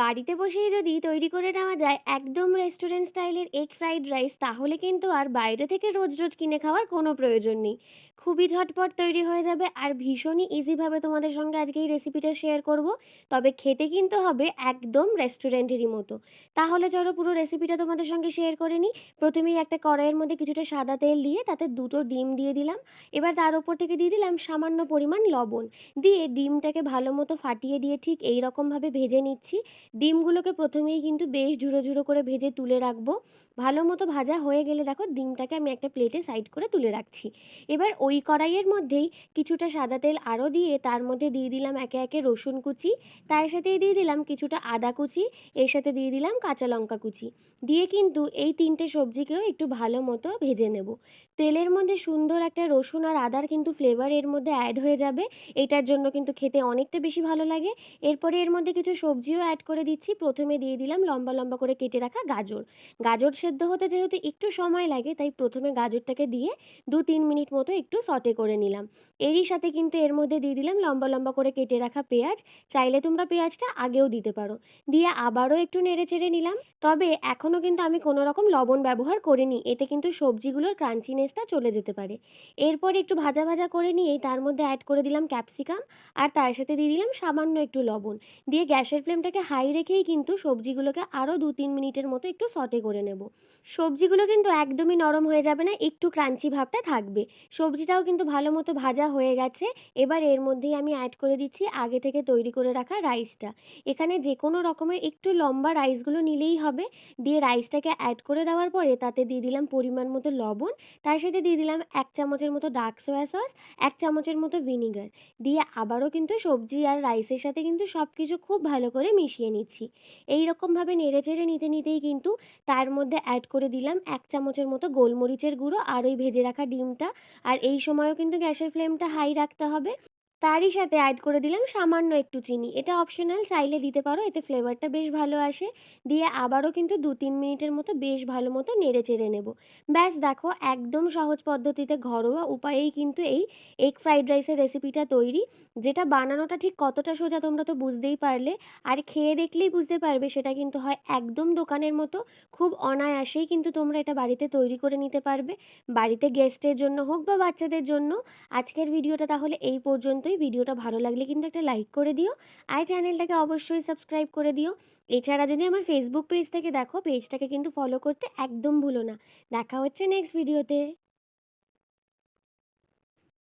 বাড়িতে বসেই যদি তৈরি করে নেওয়া যায় একদম রেস্টুরেন্ট স্টাইলের এগ ফ্রাইড রাইস তাহলে কিন্তু আর বাইরে থেকে রোজ রোজ কিনে খাওয়ার কোনো প্রয়োজন নেই। খুবই ঝটপট তৈরি হয়ে যাবে আর ভীষণই ইজিভাবে তোমাদের সঙ্গে আজকে এই রেসিপিটা শেয়ার করব। তবে খেতে কিন্তু হবে একদম রেস্টুরেন্টেরই মতো। তাহলে চলো পুরো রেসিপিটা তোমাদের সঙ্গে শেয়ার করে নিই। প্রথমেই একটা কড়াইয়ের মধ্যে কিছুটা সাদা তেল দিয়ে তাতে দুটো ডিম দিয়ে দিলাম। এবার তার ওপর থেকে দিয়ে দিলাম সামান্য পরিমাণ লবণ। দিয়ে ডিমটাকে ভালো মতো ফাটিয়ে দিয়ে ঠিক এই রকমভাবে ভেজে নিচ্ছি। ডিমগুলোকে প্রথমেই কিন্তু বেশ ঝুড়ো ঝুড়ো করে ভেজে তুলে রাখব। ভালো মতো ভাজা হয়ে গেলে দেখো ডিমটাকে আমি একটা প্লেটে সাইড করে তুলে রাখছি। এবার ওই কড়াইয়ের মধ্যেই কিছুটা সাদা তেল আরও দিয়ে তার মধ্যে দিয়ে দিলাম একে একে রসুন কুচি। তার সাথেই দিয়ে দিলাম কিছুটা আদা কুচি, এর সাথে দিয়ে দিলাম কাঁচা লঙ্কা কুচি। দিয়ে কিন্তু এই তিনটে সবজিকেও একটু ভালো মতো ভেজে নেব। তেলের মধ্যে সুন্দর একটা রসুন আর আদার কিন্তু ফ্লেভার এর মধ্যে অ্যাড হয়ে যাবে। এটার জন্য কিন্তু খেতে অনেকটা বেশি ভালো লাগে। এরপরে এর মধ্যে কিছু সবজিও অ্যাড করে দিচ্ছি। প্রথমে দিয়ে দিলাম লম্বা লম্বা করে কেটে রাখা গাজর। গাজর সেদ্ধ হতে যেহেতু একটু সময় লাগে, তাই প্রথমে গাজরটাকে দিয়ে দু তিন মিনিট মতো একটু সটে করে নিলাম। এরই সাথে কিন্তু এর মধ্যে দিয়ে দিলাম লম্বা লম্বা করে কেটে রাখা পেঁয়াজ। চাইলে তোমরা পেঁয়াজটা আগেও দিতে পারো। দিয়ে আবারও একটু নেড়ে চেড়ে নিলাম। তবে এখনও কিন্তু আমি কোনো রকম লবণ ব্যবহার করিনি, এতে কিন্তু সবজিগুলোর ক্রাঞ্চিনেসটা চলে যেতে পারে। এরপর একটু ভাজা ভাজা করে নিয়েই তার মধ্যে অ্যাড করে দিলাম ক্যাপসিকাম আর তার সাথে দিয়ে দিলাম সামান্য একটু লবণ। দিয়ে গ্যাসের ফ্লেমটাকে হাই রেখেই কিন্তু সবজিগুলোকে আরও দু তিন মিনিটের মতো একটু সটে করে নেব। সবজিগুলো কিন্তু একদমই নরম হয়ে যাবে না, একটু ক্রাঞ্চি ভাবটা থাকবে। সবজিটাও কিন্তু ভালো মতো ভাজা হয়ে গেছে। এবার এর মধ্যেই আমি অ্যাড করে দিচ্ছি আগে থেকে তৈরি করে রাখা রাইসটা এখানে যে কোনো রকমের একটু লম্বা রাইসগুলো নিলেই হবে। দিয়ে রাইসটাকে অ্যাড করে দেওয়ার পরে তাতে দিয়ে দিলাম পরিমাণ মতো লবণ। তার সাথে দিয়ে দিলাম এক চামচের মতো ডার্ক সোয়া সস এক চামচের মতো ভিনিগার দিয়ে আবারও কিন্তু সবজি আর রাইসের সাথে কিন্তু সব কিছু খুব ভালো করে মিশিয়ে নিচ্ছি। এই রকমভাবে নেড়ে চেড়ে নিতে, নিতেই কিন্তু তার মধ্যে অ্যাড করে দিলাম এক চামচের মতো গোলমরিচের গুঁড়ো আর ওই ভেজে রাখা ডিমটা। আর এই সময়ও কিন্তু গ্যাসের ফ্লেমটা হাই রাখতে হবে। তারই সাথে অ্যাড করে দিলাম সামান্য একটু চিনি। এটা অপশনাল চাইলে দিতে পারো, এতে ফ্লেভারটা বেশ ভালো আসে। দিয়ে আবারও কিন্তু দু তিন মিনিটের মতো বেশ ভালো মতো নেড়ে চেড়ে নেব। ব্যাস, দেখো একদম সহজ পদ্ধতিতে ঘরোয়া উপায়েই কিন্তু এই এগ ফ্রাইড রাইসের রেসিপিটা তৈরি। যেটা বানানোটা ঠিক কতটা সোজা তোমরা তো বুঝতেই পারলে। আর খেয়ে দেখলেই বুঝতে পারবে, সেটা কিন্তু হয় একদম দোকানের মতো। খুব অনায়াসেই কিন্তু তোমরা এটা বাড়িতে তৈরি করে নিতে পারবে। বাড়িতে গেস্টের জন্য হোক বা বাচ্চাদের জন্য। আজকের ভিডিওটা তাহলে এই পর্যন্তই ভিডিওটা ভালো লাগলে কিন্তু একটা লাইক করে দিও। আর চ্যানেলটাকে অবশ্যই সাবস্ক্রাইব করে দিও। এছাড়া যদি আমার ফেসবুক পেজ থেকে দেখো পেজটাকে কিন্তু ফলো করতে একদম ভুলো না। দেখা হচ্ছে নেক্সট ভিডিওতে